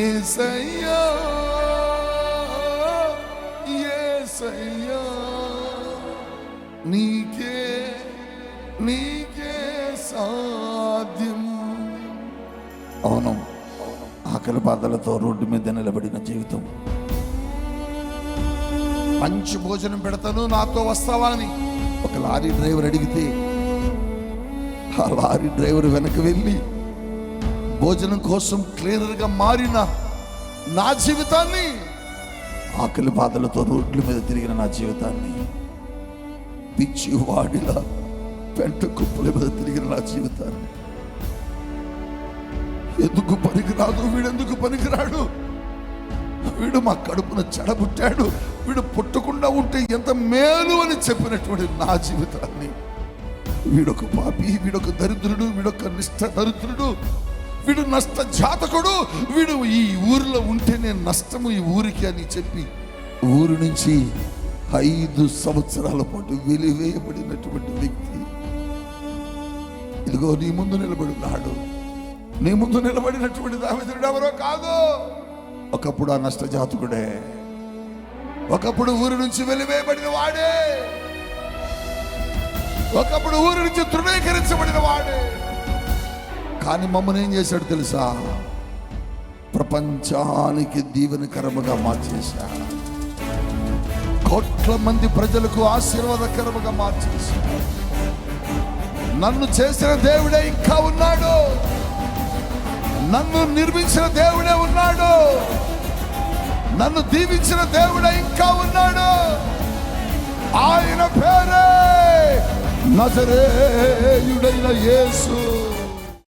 ఏసయ్యా ఏసయ్యా నీకే నీకే సాధ్యం. అవును. ఆకలి బాధలతో రోడ్డు మీద నిలబడిన జీవితం. మంచి భోజనం పెడతాను నాతో వస్తావా అని. ఒక లారీ డ్రైవర్ అడిగితే ఆ లారీ డ్రైవర్ వెనక వెళ్ళి భోజనం కోసం క్లీనర్గా మారిన నా జీవితాన్ని ఆకలి బాధలతో రోడ్ల మీద తిరిగిన నా జీవితాన్ని పిచ్చి వాడిలా పెంట కుప్పల మీద తిరిగిన నా జీవితాన్ని. ఎందుకు పనికిరాదు? వీడెందుకు పనికిరాడు? వీడు మా కడుపున చెడబుట్టాడు. వీడు పుట్టకుండా ఉంటే ఎంత మేలు అని చెప్పినటువంటి నా జీవితాన్ని. వీడొక పాపి వీడొక దరిద్రుడు వీడొక నిష్ట దరిద్రుడు వీడు నష్ట జాతకుడు వీడు ఈ ఊరిలో ఉంటేనే నష్టము ఈ ఊరికి అని చెప్పి ఊరు నుంచి ఐదు సంవత్సరాల పాటు వెలివేయబడినటువంటి వ్యక్తి. ఇదిగో నీ ముందు నిలబడినాడు నీ ముందు నిలబడినటువంటి దావిదుడు ఎవరో కాదు. ఒకప్పుడు ఆ నష్ట జాతకుడే ఒకప్పుడు ఊరి నుంచి వెలివేయబడిన వాడే ఒకప్పుడు ఊరి నుంచి తృణీకరించబడిన వాడే. కానీ మమ్మల్ని ఏం చేశాడు తెలుసా? ప్రపంచానికి దీవెనకరముగా మార్చేశాడు. కోట్ల మంది ప్రజలకు ఆశీర్వాదకరముగా మార్చేశాడు. నన్ను చేసిన దేవుడే ఇంకా ఉన్నాడు. నన్ను నిర్మించిన దేవుడే ఉన్నాడు. నన్ను దీవించిన దేవుడే ఇంకా ఉన్నాడు. ఆయన పేరే నజరేయుడైన యేసు.